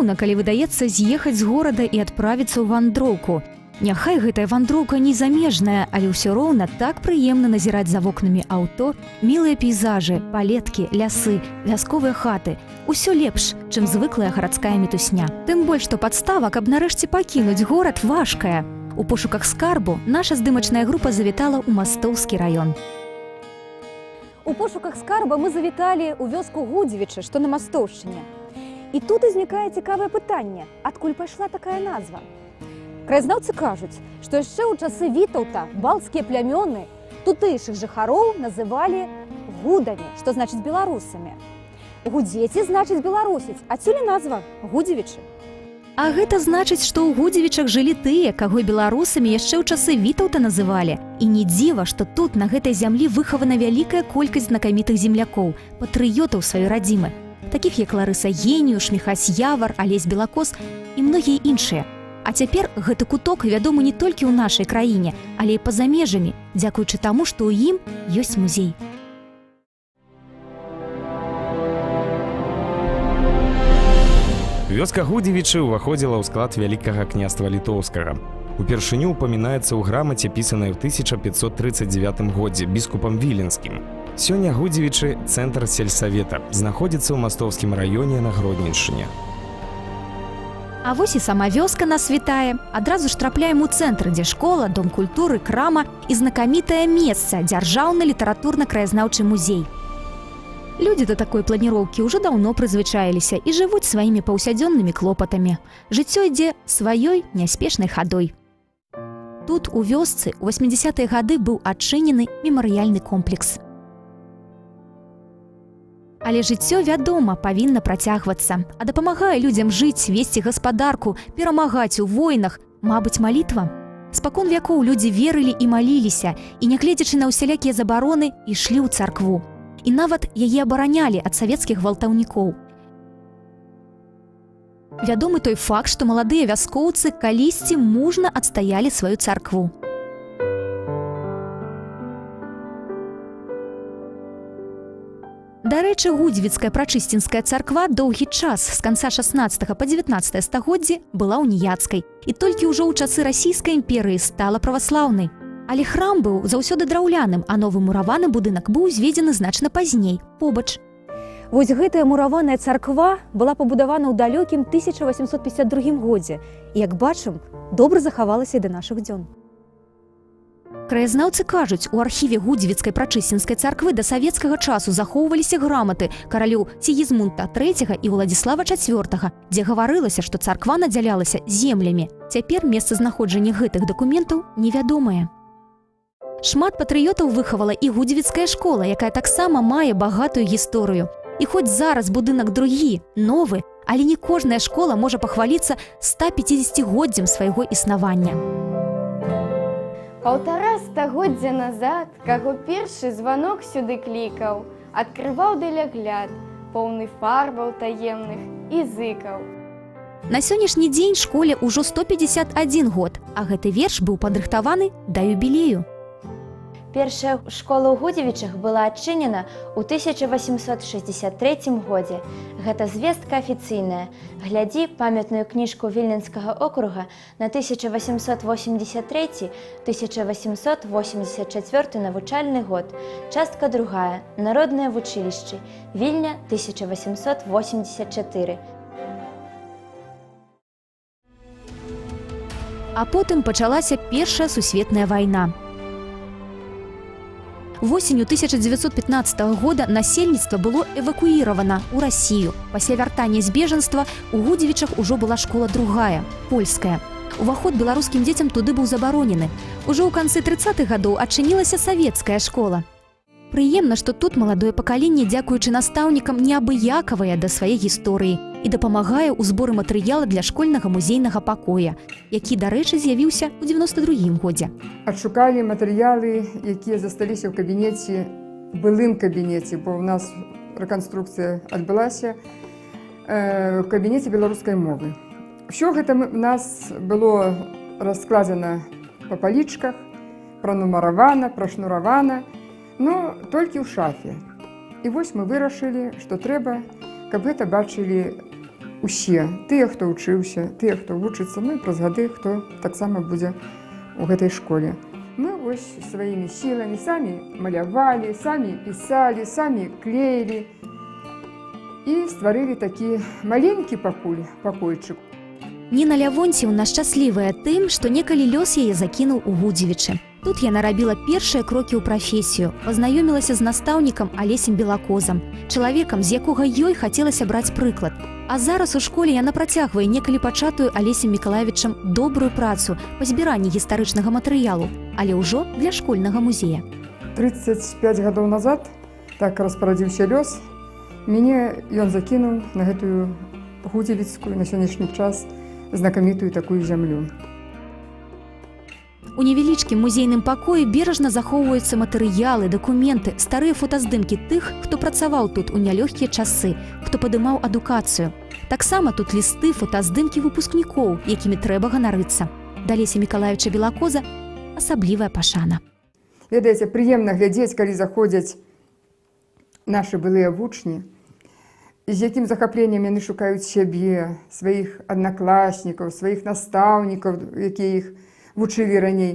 Цудоўна, калі выдаецца з'ехаць з горада і адправіцца ў вандроўку. Няхай гэтая вандроўка не замежная, але ўсё роўна так прыемна назіраць за вокнамі аўто, мілыя пейзажы, палеткі, лясы, вясковыя хаты. Усё лепш, чым звыклая гарадская мітусня. Тым больш, што падстава, каб нарэшце пакінуць горад важкая. У пошуках скарбу наша здымачная група завітала ў мастоўскі раён. У пошуках скарба мы завіталі ў вёску Гудзевіча, што на Мастоўшчыне. І тут узнікае цікавае пытанне, адкуль пайшла такая назва. Краязнаўцы кажуць, што яшчэ ў часы Вітаўта балцкія плямёны тутэйшых жыхароў называлі гудамі, што значыць беларусамі. Гудзеці значыць беларусіць, адсюль назва Гудзевічы. А гэта значыць, што ў гудзевічах жылі тыя, каго беларусамі яшчэ ў часы вітаўта называлі. І не дзіва, што тут на гэтай зямлі выхавана вялікая колькасць знакамітых землякоў, патрыётаў сваёй радзімы, такіх як Ларыса Генію, Шміхась Явар, Алесь Белакос і многія іншыя. А цяпер гэты куток вядомы не толькі ў нашай краіне, але і па-за межамі, дзякуючы таму, што ў ім ёсць музей. Вёска Гудзевічы ўваходзіла ў склад вялікага княства літоўскага. Упершыню упамінаецца ў грамаце, пісанай ў 1539 годзе біскупам віленскім. Сёння Гудзевічы цэнтр сельсавета знаходзіцца ў мастоўскім раёне на Гродненшыне. А вось і сама вёска нас вітае. Адразу ж трапляем у цэнтр, дзе школа, дом культуры, крама і знакамітае месца дзяржаўны літаратурна-краязнаўчы музей. Людзі да такой планіроўкі ўжо даўно прызвычаіліся і жывуць сваімі паўсядзённымі клопатамі. Жыццё ідзе сваёй няспешнай хадой. Тут у вёсцы ў 80-е гады быў адчынены мемарыяльны комплекс. Але жыццё, вядома, павінна працягвацца, а дапамагае людзям жыць, весці гаспадарку, перамагаць у войнах, мабыць, малітва. Спакон вякоў людзі верылі і маліліся, і нягледзячы на ўсялякія забароны, ішлі ў царкву. І нават яе абаранялі ад савецкіх гвалтаўнікоў. Вядомы той факт, што маладыя вяскоўцы калісьці мужна адстаялі сваю царкву. Дарэчы, гудзівіцкая прачысцінская царква доўгі час з канца 16 па 19 стагоддзі была ўніяцкай і толькі ўжо ў часы расійскай імперыі стала праваслаўнай. Але храм быў заўсёды драўляным, а новы мураваны будынак быў узведзены значна пазней, побач. Вось гэтая мураваная царква была пабудавана ў далёкім 1852 годзе. І, як бачым, добра захавалася і да нашых дзён. Краязнаўцы кажуць, у архіве гудзівіцкай прачысцінскай царквы да савецкага часу захоўваліся граматы каралёў Сігізмунта III і Владзіслава IV, дзе гаварылася, што царква надзялялася землямі. Цяпер месцазнаходжанне гэтых дакументаў невядомае. Шмат патрыётаў выхавала і гудзівіцкая школа, якая таксама мае багатую гісторыю. І хоць зараз будынак другі, новы, але не кожная школа можа пахваліцца 150годдзям свайго існавання. Паўтара стагоддзя назад, каго першы званок сюды клікаў, адкрываў далягляд, поўны фарбаў таемных і зыкаў. На сённяшні дзень школе ўжо 151 год, а гэты верш быў падрыхтаваны да юбілею. Першая школа ў Гудзевічах была адчынена ў 1863 годзе. Гэта звестка афіцыйная. Глядзі памятную кніжку вільненскага округа на 1883-1884 навучальны год. Частка другая. Народнае вучылішчы. Вільня 1884. А потым пачалася першая сусветная вайна. Восенню 1915 года насельніцтва было эвакуіравана ў рассію. Пасля вяртання з бежанства у гудзевічах ужо была школа другая, польская. Уваход беларускім дзецям туды быў забаронены. Ужо ў канцы 30-х гадоў адчынілася савецкая школа. Прыемна, што тут маладое пакаленне, дзякуючы настаўнікам неабыякавае да свае гісторыі і дапамагае ў зборы матэрыяла для школьнага музейнага пакоя, які, дарэчы, з'явіўся ў 92 годзе. адшукалі матэрыялы, якія засталіся ў кабінеце былым кабінеце, бо ў нас рэканструкцыя адбылася э, ў кабінеце беларускай мовы. Усё гэта у нас было раскладзена па палічках, пранумаравана, прашнуравана, но толькі ў шафе. І вось мы вырашылі, што трэба, каб гэта бачылі усе тыя хто вучыўся тыя хто вучыцца ну і праз гады хто таксама будзе у гэтай школе мы вось сваімі сіламі самі малявалі самі пісалі самі клеілі і стварылі такі маленькі пакуль пакойчык Ніна Лявонціўна шчаслівая тым, што некалі лёс яе закінуў у Гудзевічы. Тут яна рабіла першыя крокі ў прафесію, пазнаёмілася з настаўнікам Алесем Белакозам, чалавекам, з якога ёй хацелася браць прыклад. А зараз у школе яна працягвае некалі пачатую Алесем Мікалавічам добрую працу па збіранні гістарычнага матэрыялу, але ўжо для школьнага музея. 35 гадоў назад так распарадзіўся лёс мяне ён закінуў на гэтую гудзевіцкую на сённяшні час знакамітую такую зямлю У невялічкім музейным пакоі бережна захоўваюцца матэрыялы, дакументы, старыя фотаздымкі тых, хто працаваў тут у нялёгкія часы, хто падымаў адукацыю. Таксама тут лісты, фотаздымкі выпускнікоў, якімі трэба ганарыцца. Да Леся Мікалаевича Белакоза асаблівая пашана. ведаеце прыемна глядзець калі заходзяць нашы былыя вучні з якім захапленнем яны шукаюць сябе сваіх аднакласнікаў сваіх настаўнікаў якія іх вучылі раней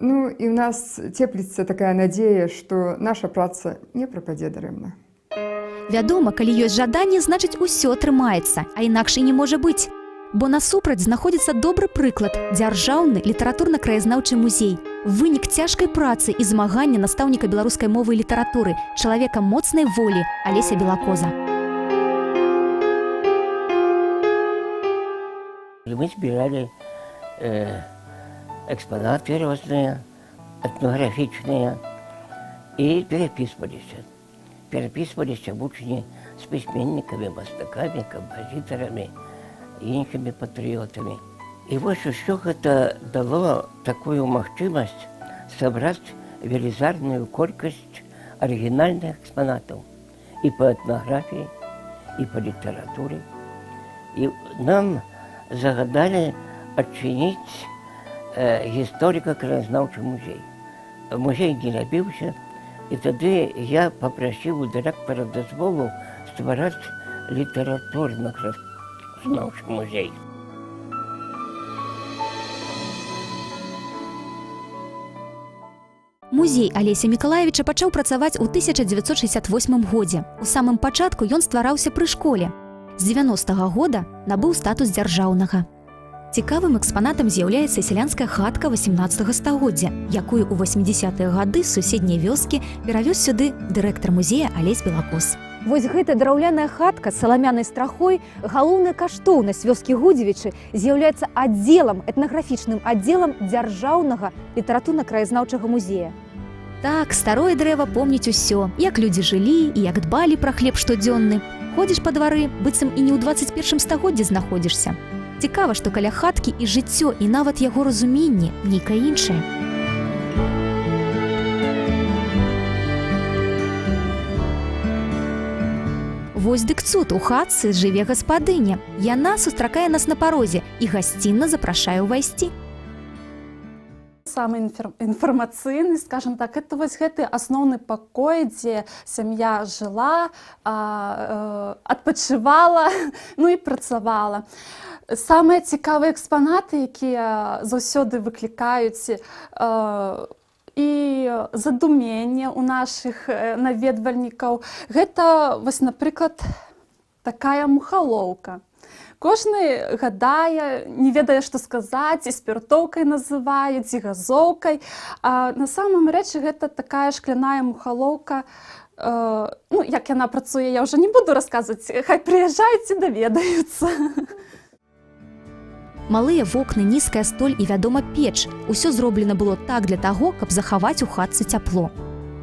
ну і ў нас цепліцца такая надзея што наша праца не прападзе дарэмна Вядома, калі ёсць жаданне, значыць усё атрымаецца, а інакш і не можа быць. Бо насупраць знаходзіцца добры прыклад дзяржаўны літаратурна-краязнаўчы музей. Вынік цяжкай працы і змагання настаўніка беларускай мовы і літаратуры, чалавека моцнай волі Алеся Белакоза. Мы собирали э, экспонаты разные, этнографичные, и переписывались. Переписывались обучені с письменниками, мастаками, композиторами, іншими патриотами. И вот что это дало такую махчимость собрать велизарную колькость оригинальных экспонатов и по этнографии, и по литературе. И нам загадали отчинить э, историко-краезнаўчы музей. Музей не рабіўся, і тады я папрасіў у дырэктара дазволу ствараць літаратурна-краезнаўчы музей. Музей Алеся Мікалаевича пачаў працаваць у 1968 годзе. У самым пачатку ён ствараўся пры школе. З 90 -го года набыў статус дзяржаўнага. Цікавым экспанатам з'яўляецца сялянская хатка 18 стагоддзя, якую ў 80-е гады з суседняй вёскі перавёз сюды дырэктар музея Алесь Белакос. Вось гэта драўляная хатка з саламянай страхой, галоўная каштоўнасць вёскі Гудзевічы з'яўляецца аддзелам этнаграфічным аддзелам дзяржаўнага літаратурна-краязнаўчага музея. Так, старое дрэва помніць усё, як людзі жылі і як дбалі пра хлеб штодзённы. Ходзіш па двары, быццам і не ў 21 стагоддзі знаходзішся. Цікава, што каля хаткі і жыццё і нават яго разуменне нейкае іншае. Вось дык цуд у хатцы жыве гаспадыня. Яна сустракае нас на парозе і гасцінна запрашае ўвайсці. самы інфер- інфармацыйны скажем так это вось гэты асноўны пакой дзе сям'я жыла а, э, адпачывала ну і працавала самыя цікавыя экспанаты якія заўсёды выклікаюць э, і задуменне у нашых наведвальнікаў гэта вось напрыклад такая мухалоўка Кожны гадае, не ведае, што сказаць, і спіртоўкай называюць, і газоўкай. А на самым рэчы гэта такая шкляная мухалоўка. Э, ну, як яна працуе, я ўжо не буду расказваць, хай прыязджаюць і даведаюцца. Малыя вокны, нізкая столь і вядома печ. Усё зроблена было так для таго, каб захаваць у хатцы цяпло.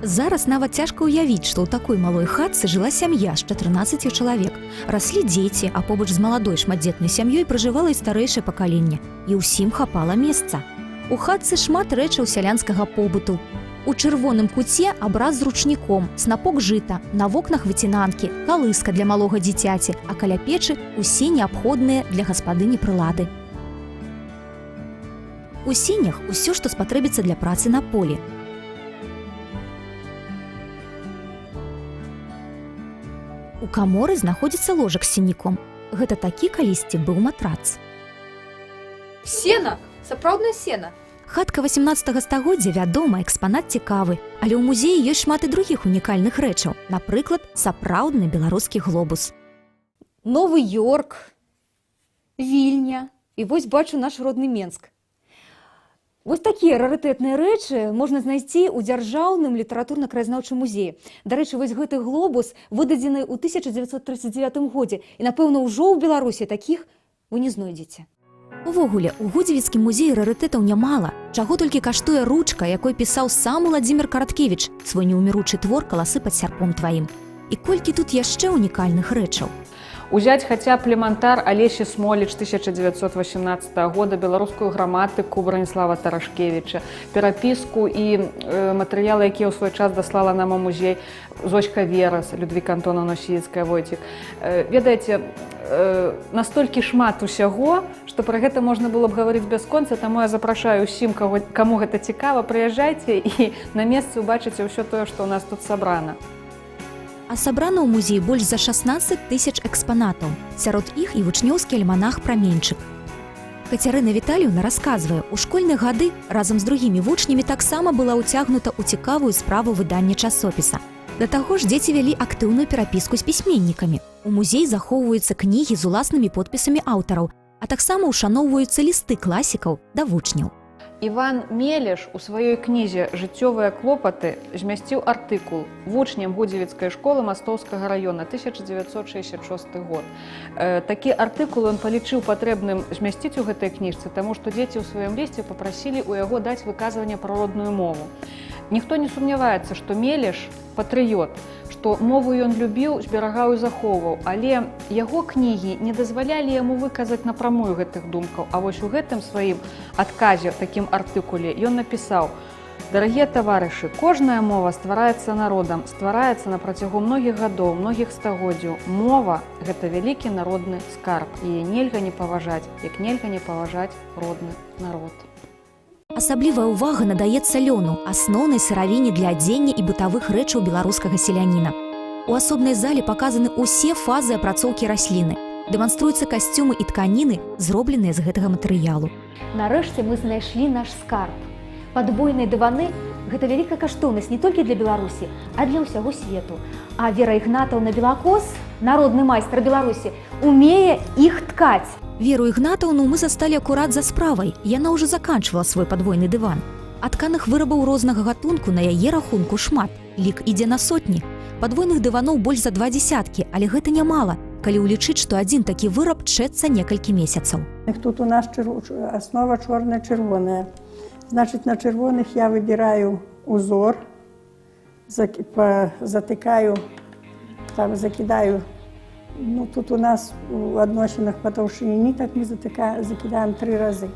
Зараз нават цяжка ўявіць, што ў такой малой хатцы жыла сям'я з 14 чалавек. Раслі дзеці, а побач з маладой шматдзетнай сям'ёй пражывала і старэйшае пакаленне. І ўсім хапала месца. У хатцы шмат рэчаў сялянскага побыту. У чырвоным куце абраз з ручніком, снапок жыта, на вокнах выцінанкі, калыска для малога дзіцяці, а каля печы усе неабходныя для гаспадыні прылады. У сінях усё, што спатрэбіцца для працы на полі. У каморы знаходзіцца ложак з сініком. гэта такі калісьці быў матрац. Сена, сапраўднае сена. Хатка 18 стагоддзя вядома, экспанат цікавы, але ў музеі ёсць шмат і другіх унікальных рэчаў, напрыклад, сапраўдны беларускі глобус. Новы Йорк, Вільня і вось бачу наш родны Менск. Вось такія рарытэтныя рэчы можна знайсці ў дзяржаўным літаратурна-краязнаўчым музеі. Дарэчы, вось гэты глобус выдадзены ў 1939 годзе і напэўна ўжо ў Беларусі такіх вы не знойдзеце. Увогуле, у гудзівіцкім музеі рарытэтаў нямала, чаго толькі каштуе ручка, якой пісаў сам Владзімир Караткевіч, свой неўміручы твор каласы пад сярпом тваім. І колькі тут яшчэ унікальных рэчаў. Узяць хаця б элементар Алесі Смоліч 1918 года, беларускую граматыку Браніслава Тарашкевіча, перапіску і э, матэрыялы, якія ў свой час даслала нам у музей Зочка Верас, Людвік Антона Носіцкая Войцік. Э, ведаеце, э, настолькі шмат усяго, што пра гэта можна было б гаварыць бясконца, таму я запрашаю каго, каму гэта цікава, прыязджайце і на месцы ўбачыце ўсё тое, што ў нас тут сабрана. А сабрана ў музеі больш за 16 тысяч экспанатаў. Сярод іх і вучнёўскі альманах праменчык. Кацярына Віталіўна расказвае, у школьныя гады разам з другімі вучнямі таксама была ўцягнута ў цікавую справу выдання часопіса. Да таго ж дзеці вялі актыўную перапіску з пісьменнікамі. У музей захоўваюцца кнігі з уласнымі подпісамі аўтараў, а таксама ўшаноўваюцца лісты класікаў да вучняў. Іван Мелеш у сваёй кнізе жыццёвыя клопаты змясціў артыкул вучням гудзевіцкай школы мастоўскага раёна 1966 год. Э, такі артыкул ён палічыў патрэбным змясціць у гэтай кніжцы, таму што дзеці ў сваім лісце папрасілі ў яго даць выказванне пра родную мову. Ніхто не сумняваецца, што Мелеш патрыёт, што мову ён любіў, зберагаў і захоўваў, але яго кнігі не дазвалялі яму выказаць напрамую гэтых думкаў. А вось у гэтым сваім адказе такім артыкуле ён напісаў: Дарагія таварышы, кожная мова ствараецца народам, ствараецца на працягу многіх гадоў, многіх стагоддзяў. Мова гэта вялікі народны скарб. Яе нельга не паважаць, як нельга не паважаць родны народ. Асаблівая ўвага надаецца лёну, асноўнай сыравіне для адзення і бытавых рэчаў беларускага селяніна. У асобнай зале паказаны ўсе фазы апрацоўкі расліны. Дэманструюцца касцюмы і тканіны, зробленыя з гэтага матэрыялу. Нарэшце мы знайшлі наш скарб. Падвойныя дываны гэта вялікая каштоўнасць не толькі для Беларусі, а для ўсяго свету. А Вера Ігнатаўна Белакос, народны майстар Беларусі, умее іх ткаць. Веру Ігнатаўну мы засталі акурат за справай. Яна ўжо заканчвала свой падвойны дыван. Атканых вырабаў рознага гатунку на яе рахунку шмат. Лік ідзе на сотні. Падвойных дываноў больш за два дзясяткі, але гэта нямала, калі ўлічыць, што адзін такі выраб чэцца некалькі месяцаў. Тут у нас чыр... основа чорна-чырвоная. Значить, на червоних я вибираю узор, затикаю, там закидаю. Ну, тут у нас у відносинах по товщині ниток ми затика... закидаємо три рази.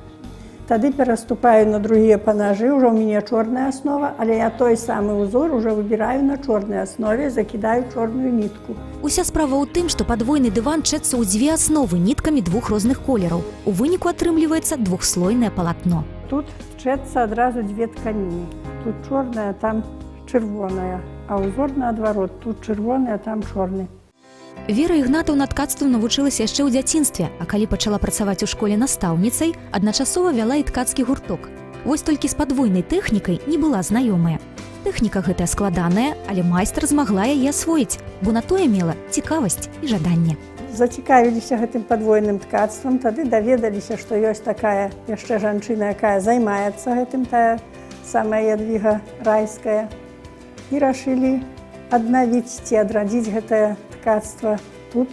Тоді переступаю на другі панажі, вже у мене чорна основа, але я той самий узор вже вибираю на чорній основі, закидаю чорну нитку. Уся справа ў тым, што падвойны дыван чэцца ў дзве асновы ніткамі двух розных колераў. У выніку атрымліваецца двухслойнае палатно. Тут вчаться одразу дві тканини. Тут чорна, там червона, а узор наадварот, тут червоний, а там чорний. Вера Ігнатаўна ткацтву навучылася яшчэ ў дзяцінстве, а калі пачала працаваць у школе настаўніцай, адначасова вяла і ткацкі гурток. Вось толькі з падвойнай тэхнікай не была знаёмая. Тэхніка гэтая складаная, але майстар змагла яе асвоіць, бо на тое мела цікавасць і жаданне. Зацікавіліся гэтым падвойным ткацтвам, тады даведаліся, што ёсць такая яшчэ жанчына, якая займаецца гэтым тая самая ядвіга райская. І рашылі аднавіць ці адрадзіць гэтае ткацтва тут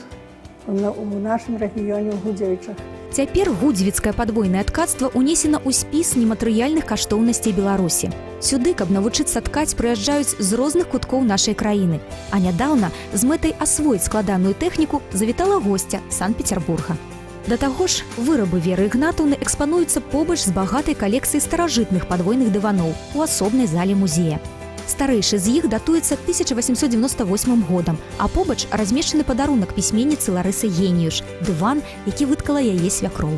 у нашым рэгіёне ў Гудзевічах. Цяпер гудзівіцкае падвойнае ткацтва ўнесена ў спіс нематэрыяльных каштоўнасцей Беларусі. Сюды, каб навучыцца ткаць, прыязджаюць з розных куткоў нашай краіны. А нядаўна з мэтай асвоіць складаную тэхніку завітала госця Санкт-Петербурга. Да таго ж вырабы веры ігнатаўны экспануюцца побач з багатай калекцыяй старажытных падвойных дываноў у асобнай зале музея. Старэйшы з іх датуецца 1898 годам, а побач размешчаны падарунак пісьменніцы Ларысы Геніюш, дыван, які выткала яе свякроў.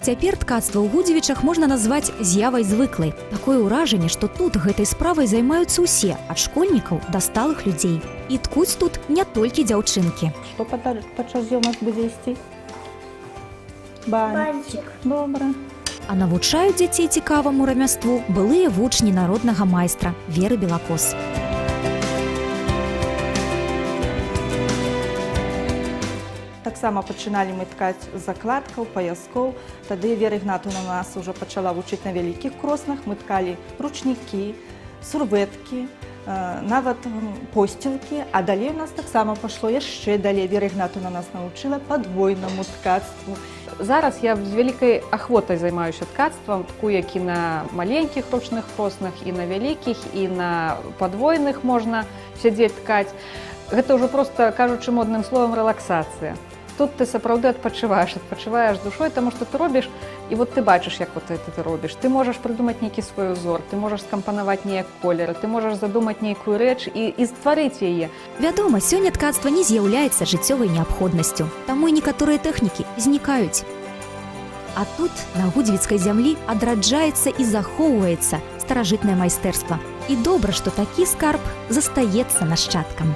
Цяпер ткацтва ў гудзевічах можна назваць з'явай звыклай. Такое ўражанне, што тут гэтай справай займаюцца ўсе, ад школьнікаў да сталых людзей. І ткуць тут не толькі дзяўчынкі. Што падчас падчас зйомак будзе ісці? Банчик. Добра. А навучаюць дзяцей цікаваму рамяству былыя вучні народнага майстра Веры Белакос. Таксама пачыналі мы ткаць закладкаў, паяскоў. Тады Вера Ігнатовна нас ўжо пачала вучыць на вялікіх кроснах. Мы ткалі ручнікі, сурвэткі, э, нават посцілкі, а далей у нас таксама пайшло яшчэ далей. Вера Ігнатовна нас навучыла падвойнаму ткацтву. Зараз я з вялікай ахвотай займаюся ткацтвам, таку як і на маленькіх ручных коснах, і на вялікіх, і на падвойных можна сядзець ткаць. Гэта ўжо проста кажучы модным словам рэлаксацыя. Тут ты сапраўды адпачываеш, адпачываеш душой, таму што ты робіш і вот ты бачыш, як вот это ты робіш. Ты можаш прыдумаць нейкі свой узор, ты можаш скампанаваць неяк колеры, ты можаш задумаць нейкую рэч і, і стварыць яе. Вядома, сёння ткацтва не з'яўляецца жыццёвай неабходнасцю, таму і некаторыя тэхнікі знікаюць. А тут на гудзівіцкай зямлі адраджаецца і захоўваецца старажытнае майстэрства. І добра, што такі скарб застаецца нашчадкам.